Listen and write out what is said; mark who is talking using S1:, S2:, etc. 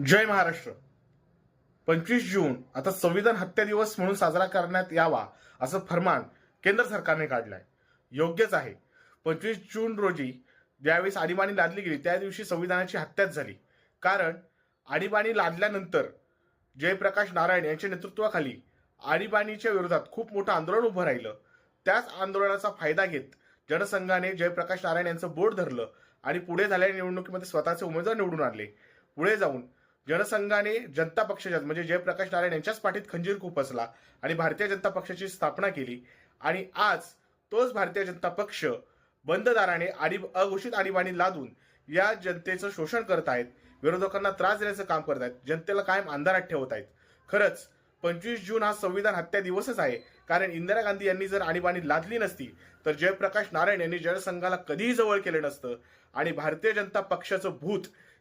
S1: जय महाराष्ट्र. पंचवीस जून आता संविधान हत्या दिवस म्हणून साजरा करण्यात यावा असं फरमान केंद्र सरकारने काढलंय. योग्यच आहे. पंचवीस जून रोजी ज्यावेळेस आणीबाणी लादली गेली त्या दिवशी संविधानाची हत्याच झाली. कारण आणीबाणी लादल्यानंतर जयप्रकाश नारायण यांच्या नेतृत्वाखाली आणीबाणीच्या विरोधात खूप मोठं आंदोलन उभं राहिलं. त्याच आंदोलनाचा फायदा घेत जनसंघाने जयप्रकाश नारायण यांचं बोट धरलं आणि पुढे झालेल्या निवडणुकीमध्ये स्वतःचे उमेदवार निवडून आणले. पुढे जाऊन जनसंघाने जनता पक्षाच्या म्हणजे जयप्रकाश नारायण यांच्याच पाठीत खंजीर खुपसला आणि भारतीय जनता पक्षाची स्थापना केली. आणि आज तोच भारतीय जनता पक्ष बंद दाराने आणि अघोषित आणीबाणी लादून या जनतेचं शोषण करत आहेत. विरोधकांना त्रास देण्याचं काम करत आहेत. जनतेला कायम अंधारात ठेवत आहेत. खरंच पंचवीस जून हा संविधान हत्या दिवसच आहे. कारण इंदिरा गांधी यांनी जर आणीबाणी लादली नसती तर जयप्रकाश नारायण यांनी जनसंघाला कधीही जवळ केलं नसतं. आणि भारतीय जनता पक्षाचं भूत